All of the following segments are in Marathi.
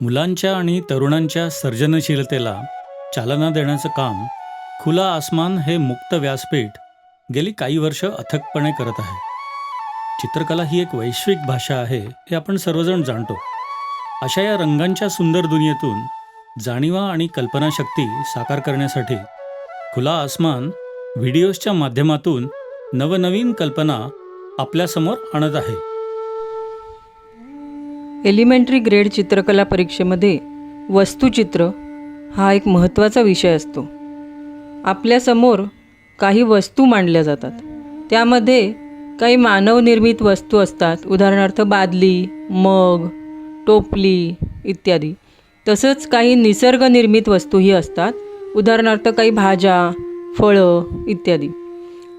मुलांच्या आणि तरुणांच्या सर्जनशीलतेला चालना देण्याचं काम खुला आसमान हे मुक्त व्यासपीठ गेली काही वर्ष अथकपणे करत आहे. चित्रकला ही एक वैश्विक भाषा आहे हे आपण सर्वजण जाणतो. अशा या रंगांच्या सुंदर दुनियेतून जाणीवा आणि कल्पनाशक्ती साकार करण्यासाठी खुला आसमान व्हिडिओजच्या माध्यमातून नवनवीन कल्पना आपल्यासमोर आणत आहे. एलिमेंटरी ग्रेड चित्रकला परीक्षेमध्ये वस्तुचित्र हा एक महत्त्वाचा विषय असतो. आपल्यासमोर काही वस्तू मांडल्या जातात. त्यामध्ये काही मानवनिर्मित वस्तू असतात. उदाहरणार्थ बादली मग टोपली इत्यादी. तसंच काही निसर्गनिर्मित वस्तूही असतात. उदाहरणार्थ काही भाज्या फळं इत्यादी.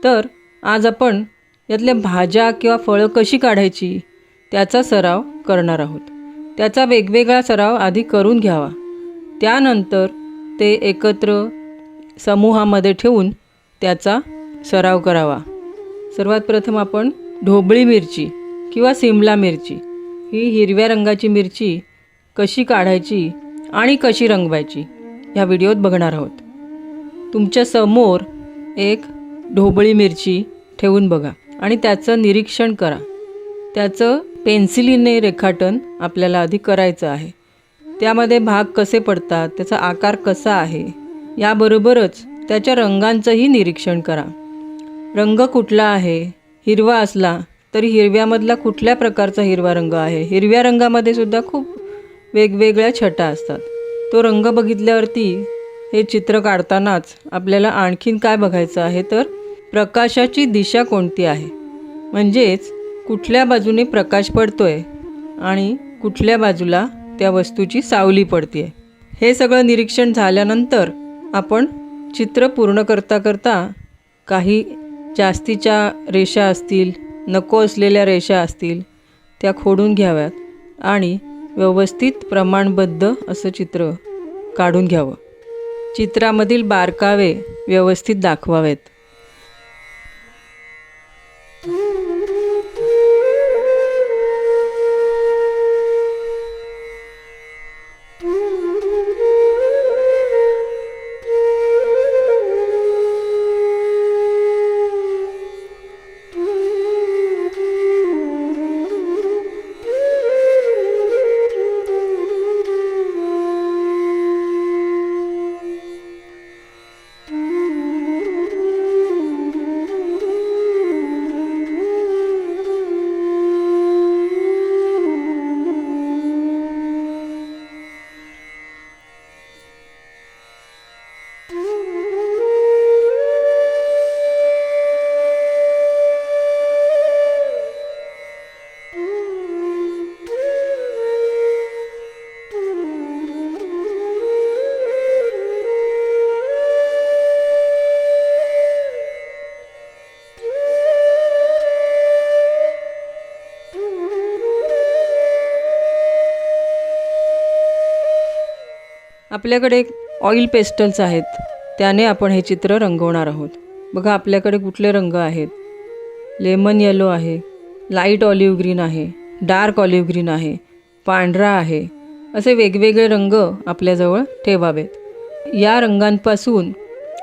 तर आज आपण यातल्या भाज्या किंवा फळं कशी काढायची त्याचा सराव करणार आहोत. त्याचा वेगवेगळा सराव आधी करून घ्यावा. त्यानंतर ते एकत्र समूहामध्ये ठेवून त्याचा सराव करावा. सर्वात प्रथम आपण ढोबळी मिरची किंवा सिमला मिरची. ही हिरव्या रंगाची मिरची कशी काढायची आणि कशी रंगवायची ह्या व्हिडिओत बघणार आहोत. तुमच्यासमोर एक ढोबळी मिरची ठेवून बघा आणि त्याचं निरीक्षण करा. त्याचं पेन्सिलीने रेखाटन आपल्याला आधी करायचं आहे. त्यामध्ये भाग कसे पडतात त्याचा आकार कसा आहे याबरोबरच त्याच्या रंगांचंही निरीक्षण करा. रंग कुठला आहे हिरवा असला तरी हिरव्यामधला कुठल्या प्रकारचा हिरवा रंग आहे? हिरव्या रंगामध्ये सुद्धा खूप वेगवेगळ्या छटा असतात. तो रंग बघितल्यावरती हे चित्र काढतानाच आपल्याला आणखीन काय बघायचं आहे? तर प्रकाशाची दिशा कोणती आहे? म्हणजेच कुठल्या बाजूने प्रकाश पडतोय आणि कुठल्या बाजूला त्या वस्तूची सावली पडते हे सगळं निरीक्षण झाल्यानंतर आपण चित्र पूर्ण करता करता काही जास्तीच्या रेषा असतील नको असलेल्या रेषा असतील त्या खोडून घ्याव्यात आणि व्यवस्थित प्रमाणबद्ध असं चित्र काढून घ्यावं. चित्रामधील बारकावे व्यवस्थित दाखवावेत. आपल्याकडे ऑइल पेस्टल्स आहेत. त्याने आपण हे चित्र रंगवणार आहोत. बघा आपल्याकडे कुठले रंग आहेत. लेमन येलो आहे लाइट ऑलिव्ह ग्रीन आहे डार्क ऑलिव्ह ग्रीन आहे पांढरा आहे. असे वेगवेगळे रंग आपल्याजवळ ठेवावेत. या रंगांपासून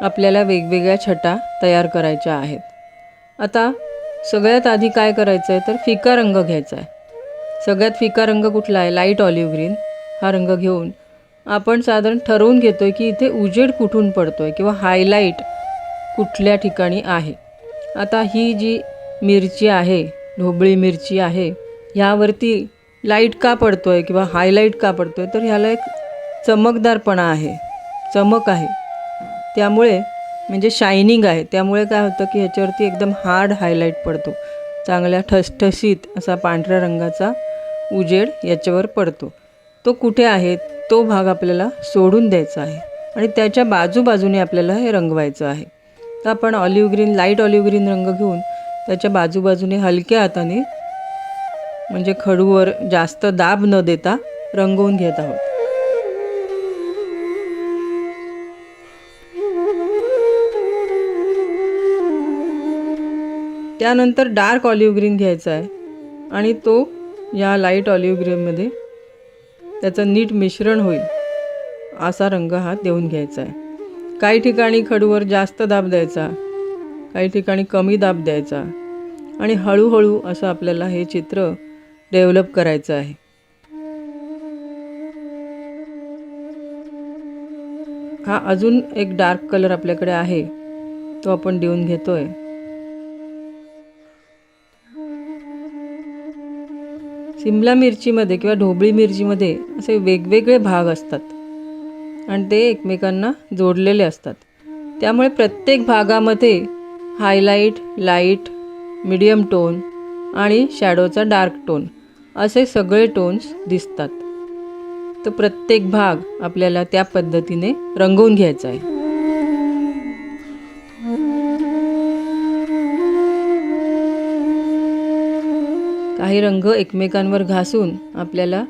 आपल्याला वेगवेगळ्या छटा तयार करायच्या आहेत. आता सगळ्यात आधी काय करायचं आहे तर फिका रंग घ्यायचा आहे सगळ्यात फिका रंग कुठला आहे? लाइट ऑलिव्ह ग्रीन हा रंग घेऊन आपण साधारण ठरवून घेतो आहे की इथे उजेड कुठून पडतो आहे किंवा हायलाईट कुठल्या ठिकाणी आहे. आता ही जी मिरची आहे ढोबळी मिरची आहे ह्यावरती लाइट का पडतो आहे किंवा हायलाईट का पडतो आहे तर ह्याला एक चमकदारपणा आहे चमक आहे. त्यामुळे म्हणजे शायनिंग आहे. त्यामुळे काय होतं की ह्याच्यावरती एकदम हार्ड हायलाईट पडतो. चांगल्या ठसठशीत असा पांढऱ्या रंगाचा उजेड याच्यावर पडतो. तो कुठे आहे? तो भाग आपल्याला सोडून द्यायचा आहे आणि त्याच्या बाजूबाजूने आपल्याला हे रंगवायचं आहे. तर आपण olive green light olive green रंग घेऊन त्याच्या बाजूबाजूने हलक्या हाताने म्हणजे खडूवर जास्त दाब न देता रंगवून घेत आहोत. त्यानंतर डार्क ऑलिव्ह ग्रीन घ्यायचा आहे आणि तो या लाइट ऑलिव्ह ग्रीनमध्ये त्याचं नीट मिश्रण होईल असा रंग हा देऊन घ्यायचा आहे. काही ठिकाणी खडूवर जास्त दाब द्यायचा काही ठिकाणी कमी दाब द्यायचा आणि हळूहळू असं आपल्याला हे चित्र डेव्हलप करायचं आहे. हा अजून एक डार्क कलर आपल्याकडे आहे तो आपण देऊन घेतो आहे सिमला मिरचीमध्ये किंवा ढोबळी मिरचीमध्ये असे वेगवेगळे भाग असतात. आणि ते एकमेकांना जोडलेले असतात. त्यामुळे प्रत्येक भागामध्ये हायलाईट लाइट मिडियम टोन आणि शॅडोचा डार्क टोन असे सगळे टोन्स दिसतात. तर प्रत्येक भाग आपल्याला त्या पद्धतीने रंगवून घ्यायचा आहे. काही रंग एकमेकांवर घासून आपल्याला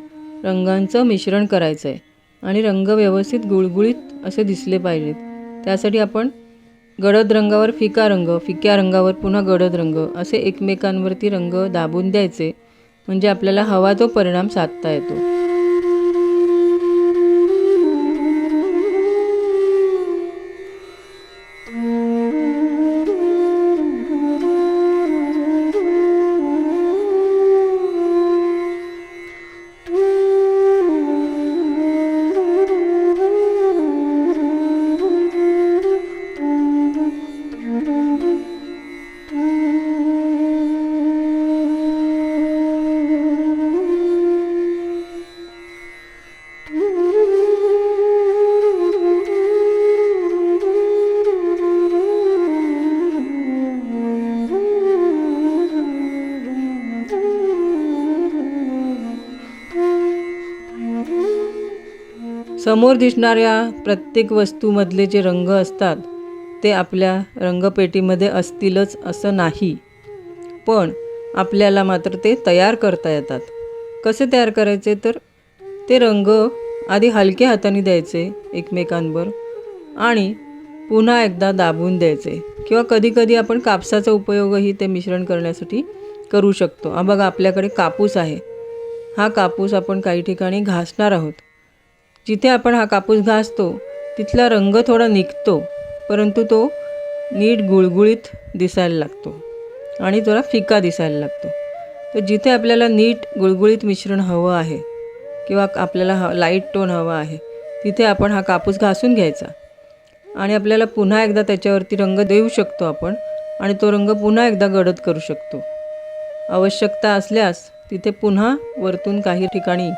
रंगांचं मिश्रण करायचं आहे आणि रंग व्यवस्थित गुळगुळीत असे दिसले पाहिजेत. त्यासाठी आपण गडद रंगावर फिका रंग फिक्या रंगावर पुन्हा गडद रंग असे एकमेकांवरती रंग दाबून द्यायचे. म्हणजे आपल्याला हवा तो परिणाम साधता येतो. समोर दिसणाऱ्या प्रत्येक वस्तूमधले जे रंग असतात ते आपल्या रंगपेटीमध्ये असतीलच असं नाही. पण आपल्याला मात्र ते तयार करता येतात. कसे तयार करायचे तर? ते रंग आधी हलक्या हाताने द्यायचे एकमेकांवर आणि पुन्हा एकदा दाबून द्यायचे किंवा कधीकधी आपण कापसाचा उपयोगही ते मिश्रण करण्यासाठी करू शकतो. हा बघा आपल्याकडे कापूस आहे. हा कापूस आपण काही ठिकाणी घासणार आहोत. जिथे आपण हा कापूस घासतो तिथला रंग थोडा निघतो परंतु तो नीट गुळगुळीत दिसायला लागतो आणि थोडा फिका दिसायला लागतो. तर जिथे आपल्याला नीट गुळगुळीत मिश्रण हवं आहे किंवा आपल्याला ह लाइट टोन हवा आहे तिथे आपण हा कापूस घासून घ्यायचा. आणि आपल्याला पुन्हा एकदा त्याच्यावरती रंग देऊ शकतो आपण आणि तो रंग पुन्हा एकदा गडद करू शकतो. आवश्यकता असल्यास तिथे पुन्हा वरतून काही ठिकाणी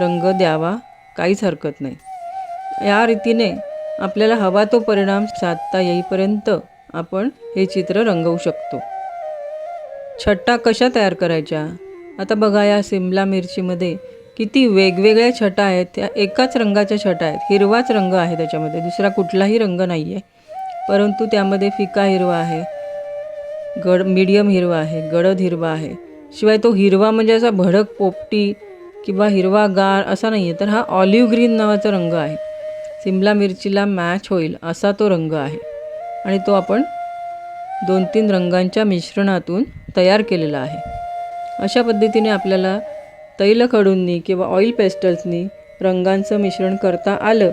रंग द्यावा काहीच हरकत नाही. या रीतीने आपल्याला हवा तो परिणाम साधता येईपर्यंत आपण हे चित्र रंगवू शकतो. छटा कशा तयार करायच्या? आता बघा या सिमला मिरचीमध्ये किती वेगवेगळ्या छटा आहेत. त्या एकाच रंगाच्या छटा आहेत. हिरवाच रंग आहे त्याच्यामध्ये. दुसरा कुठलाही रंग नाही आहे परंतु त्यामध्ये फिका हिरवा आहे. गड मिडियम हिरवा आहे. गडद हिरवा आहे. शिवाय तो हिरवा म्हणजे असा भडक पोपटी किंवा हिरवागार असा नाही आहे तर हा ऑलिव्ह ग्रीन नावाचा रंग आहे. सिमला मिरचीला मॅच होईल असा तो रंग आहे. आणि तो आपण दोन तीन रंगांच्या मिश्रणातून तयार केलेला आहे. अशा पद्धतीने आपल्याला तैलखडूंनी किंवा ऑइल पेस्टल्सनी रंगांचं मिश्रण करता आलं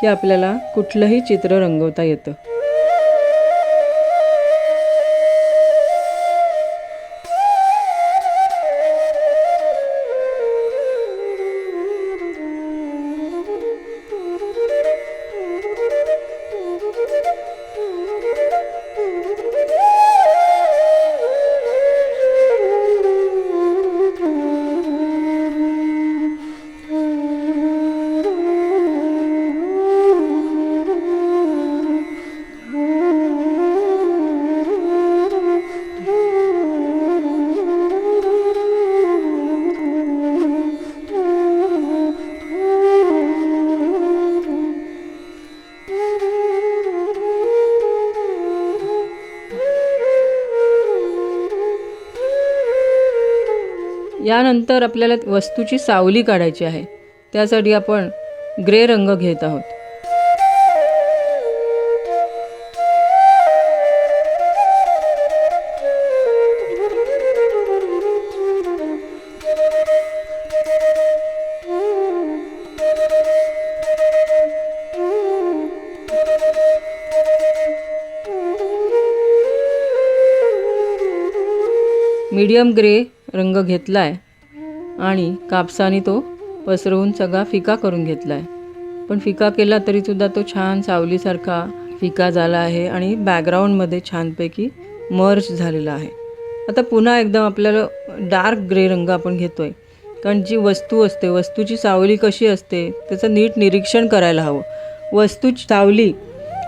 की आपल्याला कुठलंही चित्र रंगवता येतं. यानंतर आपल्याला वस्तूची सावली काढायची आहे. त्यासाठी आपण ग्रे रंग घेत आहोत. मीडियम ग्रे रंग घेतला आहे आणि कापसाने तो पसरवून सगळा फिका करून घेतला आहे पण फिका केला तरीसुद्धा तो छान सावलीसारखा फिका झाला आहे आणि बॅकग्राऊंडमध्ये छानपैकी मर्ज झालेला आहे. आता पुन्हा एकदम आपल्याला डार्क ग्रे रंग आपण घेतो आहे कारण जी वस्तू असते वस्तूची सावली कशी असते त्याचं नीट निरीक्षण करायला हवं. वस्तूची सावली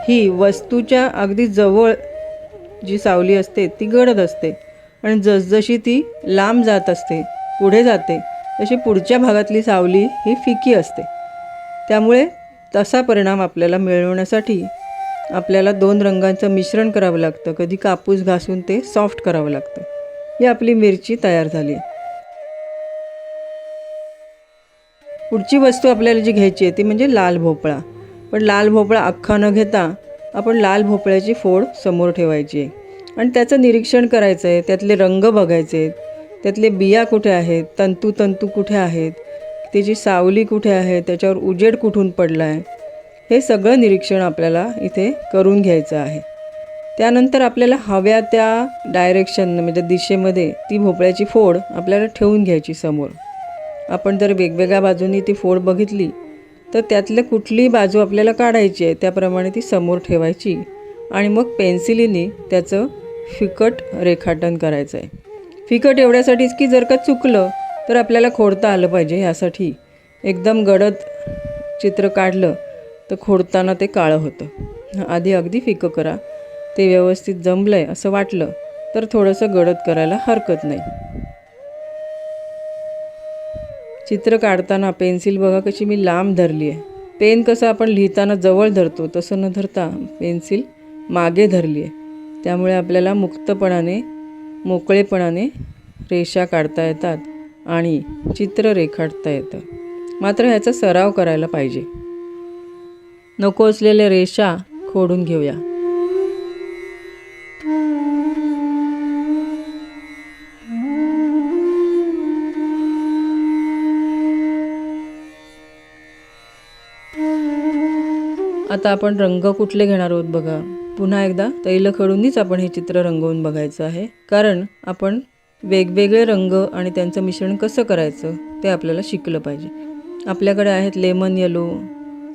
ही वस्तूच्या अगदी जवळ जी सावली असते ती गडद असते. आणि जसजशी ती लांब जात असते पुढे जाते तशी पुढच्या भागातली सावली ही फिकी असते. त्यामुळे तसा परिणाम आपल्याला मिळवण्यासाठी आपल्याला दोन रंगांचं मिश्रण करावं लागतं. कधी कापूस घासून ते सॉफ्ट करावं लागतं. ही आपली मिरची तयार झाली आहे. पुढची वस्तू आपल्याला जी घ्यायची आहे ती म्हणजे लाल भोपळा. पण लाल भोपळा अख्खा न घेता आपण लाल भोपळ्याची फोड समोर ठेवायची आहे. आणि त्याचं निरीक्षण करायचं आहे त्यातले रंग बघायचे आहेत त्यातले बिया कुठे आहेत? तंतू तंतू कुठे आहेत? त्याची सावली कुठे आहे? त्याच्यावर उजेड कुठून पडला आहे हे सगळं निरीक्षण आपल्याला इथे करून घ्यायचं आहे. त्यानंतर आपल्याला हव्या त्या डायरेक्शन म्हणजे दिशेमध्ये ती भोपळ्याची फोड आपल्याला ठेवून घ्यायची समोर. आपण जर वेगवेगळ्या बाजूनी ती फोड बघितली तर त्यातलं कुठली बाजू आपल्याला काढायची आहे त्याप्रमाणे ती समोर ठेवायची आणि मग पेन्सिलीने त्याचं फिकट रेखाटन करायचं आहे फिकट एवढ्यासाठीच की जर का चुकलं तर आपल्याला खोडता आलं पाहिजे ह्यासाठी एकदम गडद चित्र काढलं तर खोडताना ते काळं होतं. आधी अगदी फिकं करा. ते व्यवस्थित जमलं आहे असं वाटलं तर थोडंसं गडद करायला हरकत नाही. चित्र काढताना पेन्सिल बघा कशी मी लांब धरली आहे. पेन कसं आपण लिहिताना जवळ धरतो तसं न धरता पेन्सिल मागे धरली आहे. त्यामुळे आपल्याला मुक्तपणाने मोकळेपणाने रेषा काढता येतात आणि चित्र रेखाटता येतं. मात्र ह्याचा सराव करायला पाहिजे. नको असलेल्या रेषा खोडून घेऊया. आता आपण रंग कुठले घेणार आहोत बघा. पुन्हा एकदा तैल खडूनच आपण हे चित्र रंगवून बघायचं आहे. कारण आपण वेगवेगळे रंग आणि त्यांचं मिश्रण कसं करायचं ते आपल्याला शिकलं पाहिजे. आपल्याकडे आहेत lemon yellow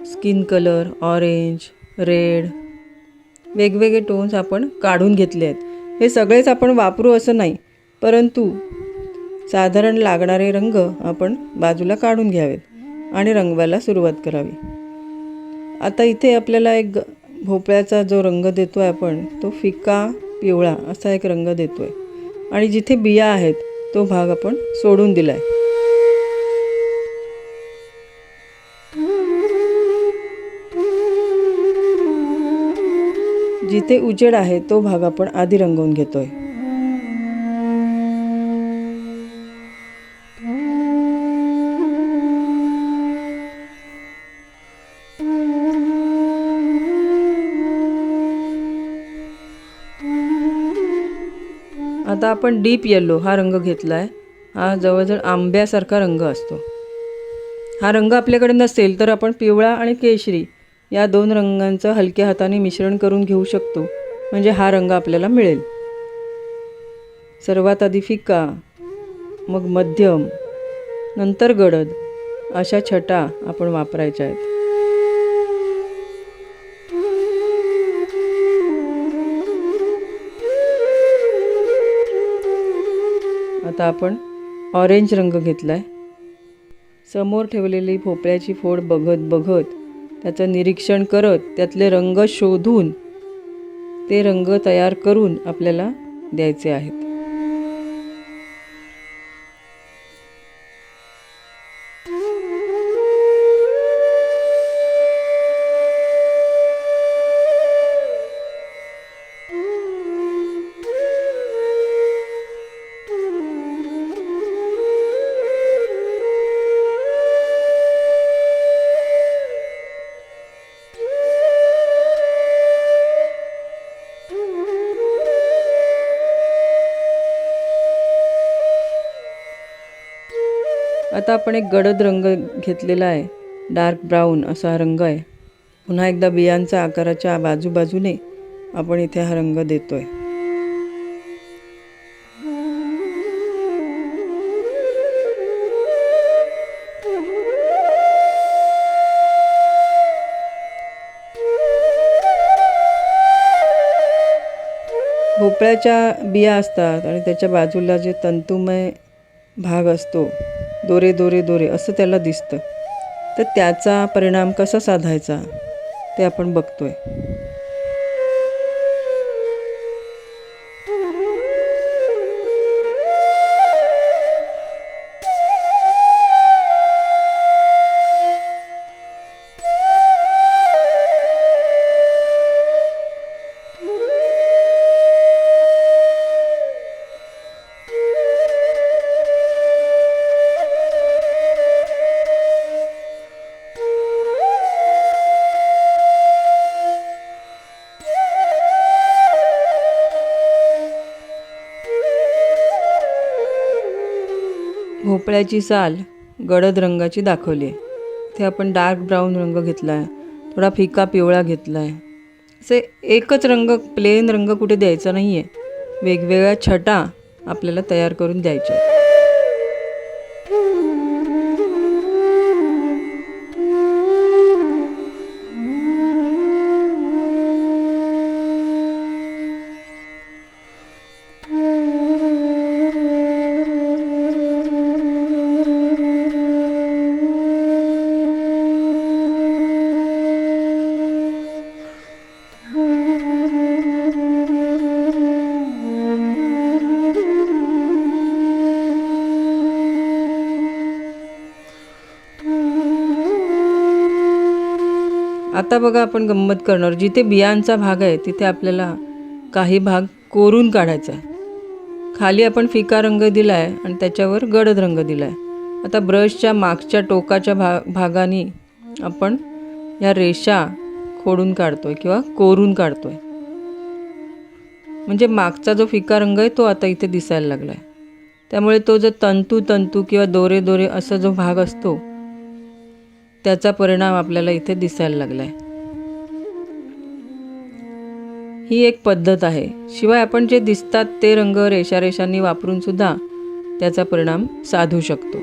skin colour orange red वेगवेगळे टोन्स आपण काढून घेतले आहेत. हे सगळेच आपण वापरू असं नाही. परंतु साधारण लागणारे रंग आपण बाजूला काढून घ्यावेत आणि रंगवायला सुरुवात करावी. आता इथे आपल्याला एक भोपळ्याचा जो रंग देतो आहे आपण तो फिका पिवळा असा एक रंग देतो आहे आणि जिथे बिया आहेत तो भाग आपण सोडून दिला आहे जिथे उजेड आहे तो भाग आपण आधी रंगवून घेतोय. आता आपण डीप येल्लो हा रंग घेतला आहे हा जवळजवळ आंब्यासारखा रंग असतो. हा रंग आपल्याकडे नसेल तर आपण पिवळा आणि केशरी या दोन रंगांचं हलक्या हाताने मिश्रण करून घेऊ शकतो. म्हणजे हा रंग आपल्याला मिळेल. सर्वात आधी फिका मग मध्यम नंतर गडद अशा छटा आपण वापरायच्या आहेत. आता आपण ऑरेंज रंग घेतला आहे समोर ठेवलेली भोपळ्याची फोड बघत बघत त्याचं निरीक्षण करत त्यातले रंग शोधून ते रंग तयार करून आपल्याला द्यायचे आहेत. आता आपण एक गडद रंग घेतलेला आहे. डार्क ब्राऊन असा हा रंग आहे. पुन्हा एकदा बियांचा आकाराच्या बाजूबाजूने आपण इथे हा रंग देतो आहे भोपळ्याच्या बिया असतात आणि त्याच्या बाजूला जे तंतुमय भाग असतो दोरे दोरे दोरे असं त्याला दिसतं. तर त्याचा परिणाम कसा साधायचा? ते आपण बघतो आहे भोपळ्याची साल गडद रंगाची दाखवली. आहे ते आपण डार्क ब्राऊन रंग घेतला आहे थोडा फिका पिवळा घेतला आहे असे एकच रंग प्लेन रंग कुठे द्यायचा नाही आहे वेगवेगळ्या छटा आपल्याला तयार करून द्यायच्या आता बघा आपण गंमत करणार. जिथे बियांचा भाग आहे तिथे आपल्याला काही भाग कोरून काढायचा आहे. खाली आपण फिका रंग दिला आहे आणि त्याच्यावर गडद रंग दिला आहे आता ब्रशच्या मागच्या टोकाच्या भा भागाने आपण या रेषा खोडून काढतो आहे किंवा कोरून काढतो आहे म्हणजे मागचा जो फिका रंग आहे तो आता इथे दिसायला लागला आहे त्यामुळे तो जो तंतू तंतू किंवा दोरे दोरे असा जो भाग असतो त्याचा परिणाम आपल्याला इथे दिसायला लागला आहे ही एक पद्धत आहे. शिवाय आपण जे दिसतात ते रंग रेषा रेषांनी वापरून सुद्धा त्याचा परिणाम साधू शकतो.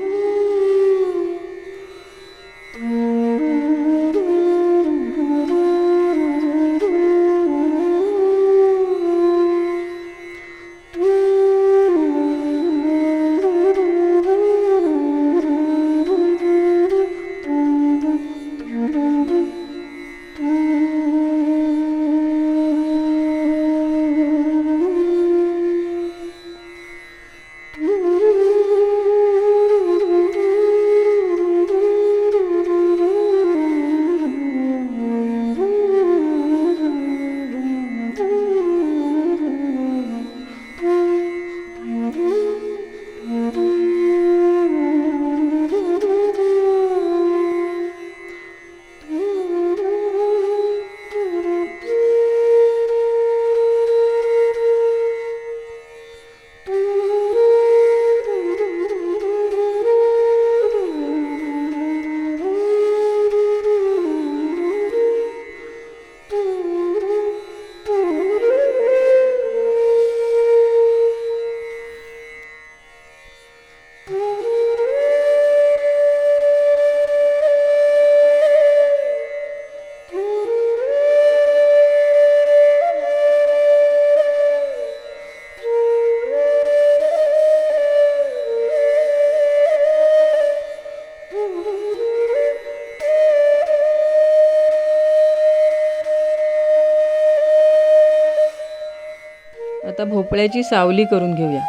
आता भोपळ्याची सावली करून घेऊया.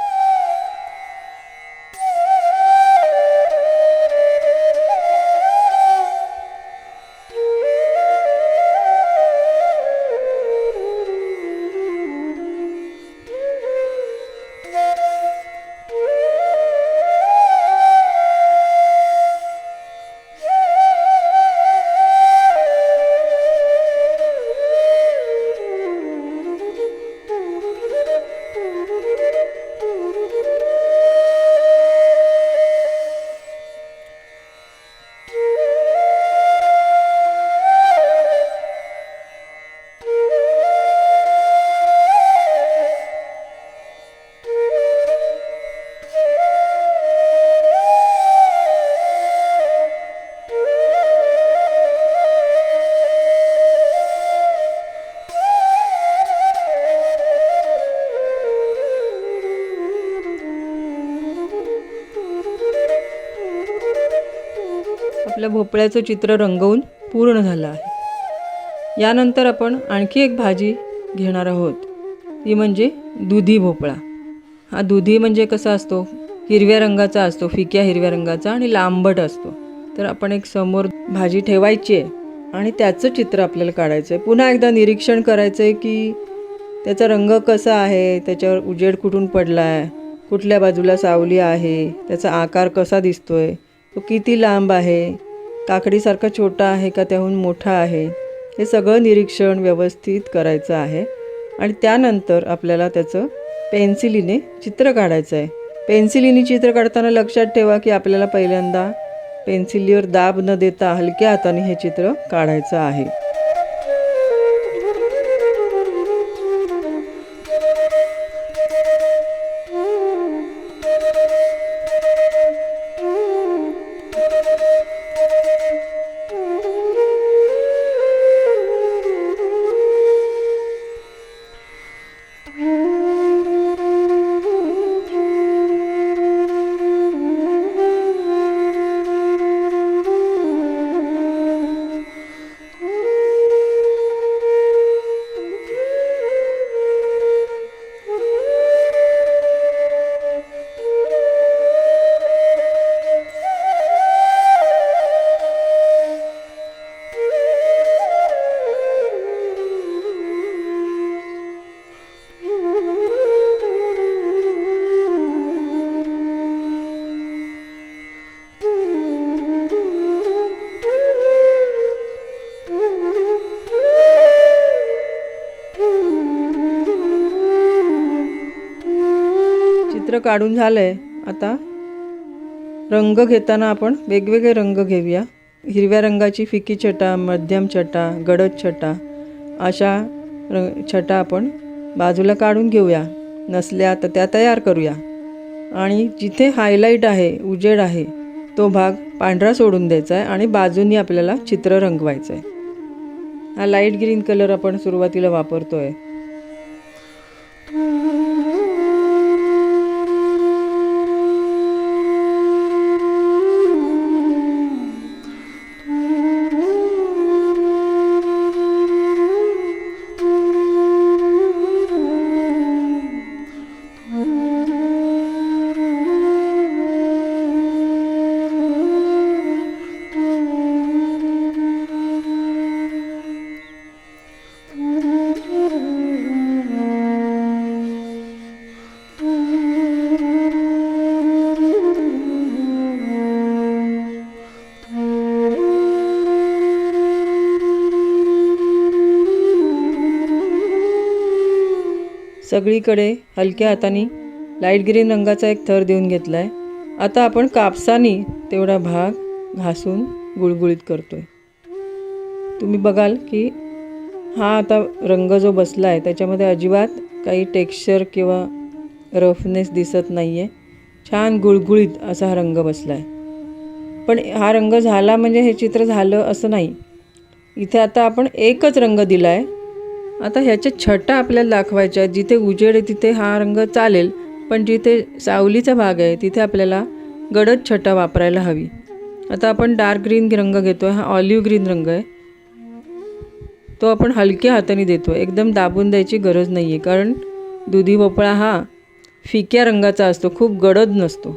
आपल्या भोपळ्याचं चित्र रंगवून पूर्ण झालं आहे. यानंतर आपण आणखी एक भाजी घेणार आहोत. ती म्हणजे दुधी भोपळा. हा दुधी म्हणजे कसा असतो? हिरव्या रंगाचा असतो फिक्या हिरव्या रंगाचा आणि लांबट असतो. तर आपण एक समोर भाजी ठेवायची आहे आणि त्याचं चित्र आपल्याला काढायचं आहे. पुन्हा एकदा निरीक्षण करायचं आहे की त्याचा रंग कसा आहे? त्याच्यावर उजेड कुठून पडला आहे कुठल्या बाजूला सावली आहे? त्याचा आकार कसा दिसतो आहे तो किती लांब आहे? काकडीसारखा छोटा आहे का त्याहून मोठा आहे? हे सगळं निरीक्षण व्यवस्थित करायचं आहे. आणि त्यानंतर आपल्याला त्याचं पेन्सिलीने चित्र काढायचं आहे पेन्सिलीने चित्र काढताना लक्षात ठेवा की आपल्याला पहिल्यांदा पेन्सिलीवर दाब न देता हलक्या हाताने हे चित्र काढायचं आहे. चित्र काढून झालं आहे आता रंग घेताना आपण वेगवेगळे रंग घेऊया. हिरव्या रंगाची फिकी छटा मध्यम छटा गडद छटा अशा रंग छटा आपण बाजूला काढून घेऊया. नसल्या तर त्या तयार करूया. आणि जिथे हायलाईट आहे उजेड आहे तो भाग पांढरा सोडून द्यायचा आहे आणि बाजूनी आपल्याला चित्र रंगवायचं आहे हा लाइट ग्रीन कलर आपण सुरुवातीला वापरतो आहे सगळीकडे हलक्या हाताने लाइट ग्रीन रंगाचा एक थर देऊन घेतला आहे आता आपण कापसानी तेवढा भाग घासून गुळगुळीत करतो आहे तुम्ही बघाल की हा आता रंग जो बसला आहे त्याच्यामध्ये अजिबात काही टेक्स्चर किंवा रफनेस दिसत नाही आहे छान गुळगुळीत असा हा रंग बसला आहे पण हा रंग झाला म्हणजे हे चित्र झालं असं नाही. इथे आता आपण एकच रंग दिला आहे आता ह्याच्या छटा आपल्याला दाखवायच्या आहेत. जिथे उजेड आहे तिथे हा रंग चालेल. पण जिथे सावलीचा भाग आहे तिथे आपल्याला गडद छटा वापरायला हवी. आता आपण डार्क ग्रीन रंग घेतो आहे हा ऑलिव्ह ग्रीन रंग आहे. तो आपण हलक्या हाताने देतो एकदम दाबून द्यायची गरज नाही आहे कारण दुधी भोपळा हा फिक्या रंगाचा असतो. खूप गडद नसतो.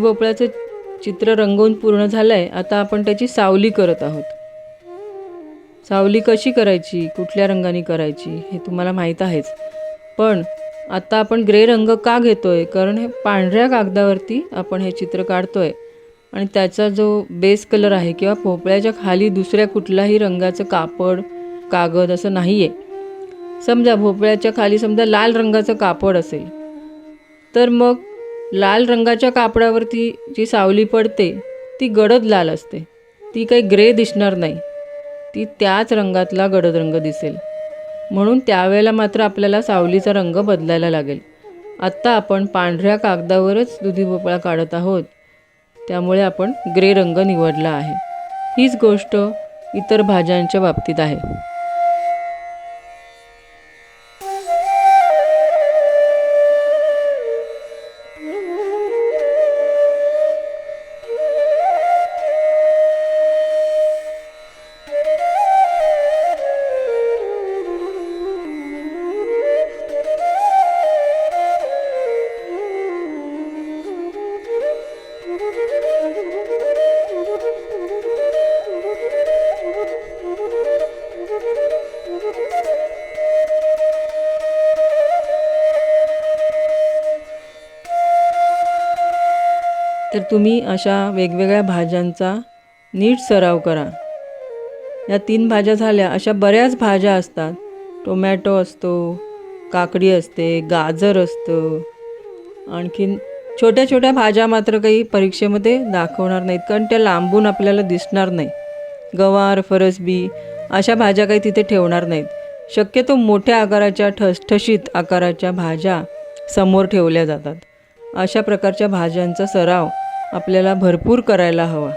भोपळ्याचं चित्र रंगवून पूर्ण झालं आहे आता आपण त्याची सावली करत आहोत. सावली कशी करायची? कुठल्या रंगाने करायची? हे तुम्हाला माहीत आहेच. पण आता आपण ग्रे रंग का घेतो आहे कारण हे पांढऱ्या कागदावरती आपण हे चित्र काढतो आहे आणि त्याचा जो बेस कलर आहे किंवा भोपळ्याच्या खाली दुसऱ्या कुठलाही रंगाचं कापड कागद असं नाही आहे समजा भोपळ्याच्या खाली समजा लाल रंगाचं कापड असेल तर मग लाल रंगाच्या कापडावरती जी सावली पडते ती गडद लाल असते. ती काही ग्रे दिसणार नाही. ती त्याच रंगातला गडद रंग दिसेल. म्हणून त्यावेळेला मात्र आपल्याला सावलीचा रंग बदलायला लागेल. आत्ता आपण पांढऱ्या कागदावरच दुधी भोपळा काढत आहोत. त्यामुळे आपण ग्रे रंग निवडला आहे. हीच गोष्ट इतर भाज्यांच्या बाबतीत आहे. तर तुम्ही अशा वेगवेगळ्या भाज्यांचा नीट सराव करा. या तीन भाज्या झाल्या. अशा बऱ्याच भाज्या असतात. टोमॅटो असतो काकडी असते गाजर असतं. आणखीन छोट्या छोट्या भाज्या मात्र काही परीक्षेमध्ये दाखवणार नाहीत कारण त्या लांबून आपल्याला दिसणार नाही. गवार फरसबी अशा भाज्या काही तिथे ठेवणार नाहीत. शक्यतो मोठ्या आकाराच्या ठसठशीत आकाराच्या भाज्या समोर ठेवल्या जातात. अशा प्रकारच्या भाज्यांचा सराव आपल्याला भरपूर करायला हवा.